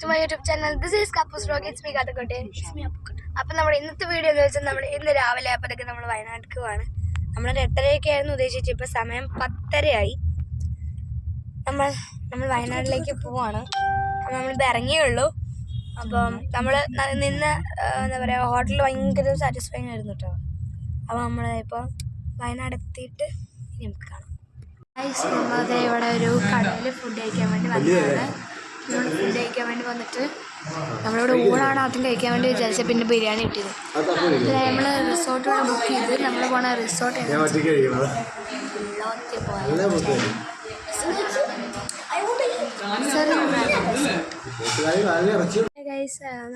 To my YouTube channel this is Kappoos rock it's me കാത്തക്കോട്ടെ അപ്പം നമ്മുടെ ഇന്നത്തെ video എന്ന് വെച്ചാൽ നമ്മൾ ഇന്ന് രാവിലെ ആയപ്പോഴത്തേക്ക് നമ്മൾ വയനാട്ടിലേക്ക് പോവാണ്. നമ്മളൊരു എട്ടരയൊക്കെ ആയിരുന്നു ഉദ്ദേശിച്ചത്. ഇപ്പം സമയം പത്തരയായി. നമ്മൾ നമ്മൾ വയനാട്ടിലേക്ക് പോവാണ്. അപ്പം നമ്മളിപ്പോൾ ഇറങ്ങിയുള്ളൂ അപ്പം നമ്മൾ നിന്ന് എന്താ പറയുക ഹോട്ടലിൽ ഭയങ്കര സാറ്റിസ്ഫൈങ് ആയിരുന്നു കേട്ടോ. അപ്പോൾ നമ്മൾ ഇപ്പോൾ വയനാട് എത്തിയിട്ട് ഇനി നമുക്ക് കാണാം. നമ്മളത് ഇവിടെ ഒരു കടയിൽ ഫുഡ് കഴിക്കാൻ വേണ്ടി വന്നതാണ്. നമ്മൾ ഫുഡ് കഴിക്കാൻ വേണ്ടി വന്നിട്ട് നമ്മളിവിടെ ഊണാണ് ആദ്യം കഴിക്കാൻ വേണ്ടി വിചാരിച്ചത് പിന്നെ ബിരിയാണി കിട്ടിയത്. നമ്മൾ റിസോർട്ട് വേണം ബുക്ക് ചെയ്ത് നമ്മൾ പോണ റിസോർട്ട്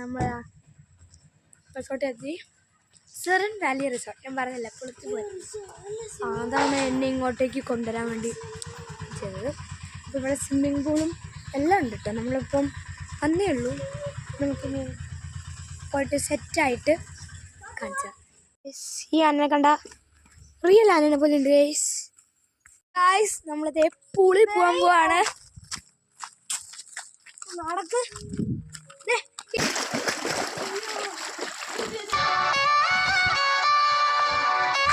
നമ്മൾ റിസോർട്ട് എത്തി. സെറൻ വാലി റിസോർട്ട് ഞാൻ പറഞ്ഞില്ല കുളിച്ച് പോയി അതാണ് എന്നെ ഇങ്ങോട്ടേക്ക് കൊണ്ടുവരാൻ വേണ്ടി ചെയ്തത്. അപ്പോൾ ഇവിടെ സ്വിമ്മിങ് പൂളും എല്ലാം ഉണ്ട് കേട്ടോ നമ്മളിപ്പം വന്നേ ഉള്ളൂ. നമുക്ക് പോയിട്ട് സെറ്റായിട്ട് കാണിച്ചാൽ ഈ ആനനെ കണ്ട റിയൽ ആനനെ പോലെ ഉണ്ട് ഗൈസ് നമ്മളിതേ പൂളിൽ പോകാൻ പോവാണ്. നടക്ക്.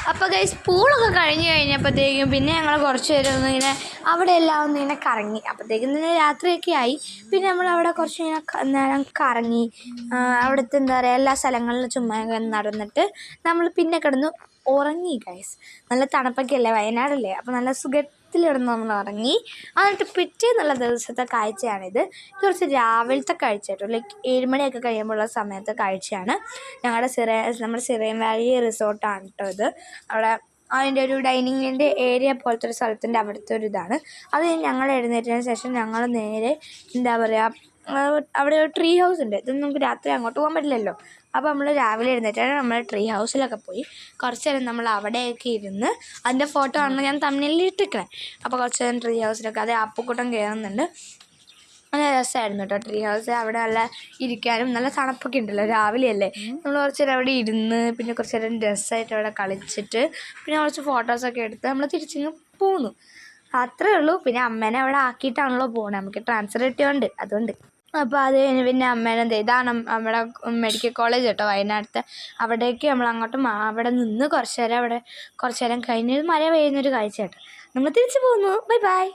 അപ്പോൾ ഗൈസ് പൂളൊക്കെ കഴിഞ്ഞ് കഴിഞ്ഞപ്പോഴത്തേക്കും പിന്നെ ഞങ്ങൾ കുറച്ച് നേരം ഒന്ന് ഇങ്ങനെ അവിടെ എല്ലാം ഒന്ന് ഇങ്ങനെ കറങ്ങി. അപ്പോഴത്തേക്കും തന്നെ രാത്രിയൊക്കെ ആയി. പിന്നെ നമ്മൾ അവിടെ കുറച്ച് ഇങ്ങനെ നേരം കറങ്ങി. അവിടുത്തെ എന്താ പറയുക എല്ലാ സ്ഥലങ്ങളിലും ചുമ്മാ നടന്നിട്ട് നമ്മൾ പിന്നെ കിടന്നു ഉറങ്ങി ഗൈസ് നല്ല തണുപ്പൊക്കെ അല്ലേ വയനാടല്ലേ? അപ്പോൾ നല്ല സുഖത്തിൽ കിടന്ന് നമ്മൾ ഇറങ്ങി എന്നിട്ട് പിറ്റേന്നുള്ള ദിവസത്തെ കാഴ്ചയാണിത്. കുറച്ച് രാവിലത്തെ കാഴ്ച കേട്ടോ ലൈക്ക് ഏഴുമണിയൊക്കെ കഴിയുമ്പോഴുള്ള സമയത്തെ കാഴ്ചയാണ്. ഞങ്ങളുടെ സിറ നമ്മുടെ സിറയൻ വാലി റിസോർട്ടാണ് കേട്ടോ ഇത്. അവിടെ അതിന്റെ ഒരു ഡൈനിങ്ങിന്റെ ഏരിയ പോലത്തെ ഒരു സ്ഥലത്തിന്റെ അവിടുത്തെ ഒരു ഇതാണ് അത് ഞങ്ങൾ എഴുന്നേറ്റതിന് ശേഷം ഞങ്ങൾ നേരെ എന്താ പറയുക അവിടെ ഒരു ട്രീ ഹൗസ് ഉണ്ട്. ഇതൊന്നും നമുക്ക് രാത്രി അങ്ങോട്ട് പോകാൻ പറ്റില്ലല്ലോ. അപ്പോൾ നമ്മൾ രാവിലെ എഴുന്നേറ്റാണ്. നമ്മൾ ട്രീ ഹൗസിലൊക്കെ പോയി കുറച്ച് നേരം നമ്മൾ അവിടെയൊക്കെ ഇരുന്ന് അതിന്റെ ഫോട്ടോ ആണ് ഞാൻ തമ്മിൽ ഇട്ടിക്കണേ അപ്പോൾ കുറച്ച് നേരം ട്രീ ഹൗസിലൊക്കെ അത് അപ്പുക്കൂട്ടം കയറുന്നുണ്ട്. നല്ല രസമായിരുന്നു കേട്ടോ ട്രീ ഹൗസ് അവിടെ നല്ല ഇരിക്കാനും നല്ല തണുപ്പൊക്കെ ഉണ്ടല്ലോ രാവിലെയല്ലേ നമ്മൾ കുറച്ച് നേരം അവിടെ ഇരുന്ന് പിന്നെ കുറച്ച് നേരം ഡ്രസ്സായിട്ട് അവിടെ കളിച്ചിട്ട് പിന്നെ കുറച്ച് ഫോട്ടോസൊക്കെ എടുത്ത് നമ്മൾ തിരിച്ചിങ്ങ് പോന്നു. അത്രേ ഉള്ളൂ. പിന്നെ അമ്മേനെ അവിടെ ആക്കിയിട്ടാണല്ലോ പോകുന്നത് നമുക്ക് ട്രാൻസ്ഫർ കിട്ടിയോണ്ട്. അതുകൊണ്ട്. അപ്പോൾ അത് കഴിഞ്ഞ് പിന്നെ അമ്മേനെ എന്ത് ഇതാണ് നമ്മുടെ മെഡിക്കൽ കോളേജ് കേട്ടോ വയനാടത്തെ അവിടേക്ക് നമ്മൾ അങ്ങോട്ട് അവിടെ നിന്ന് കുറച്ച് നേരം അവിടെ കുറച്ച് നേരം കഴിഞ്ഞ് മഴ പെയ്യുന്നൊരു കാഴ്ച കേട്ടോ. നമ്മൾ തിരിച്ചു പോകുന്നു. Bye bye.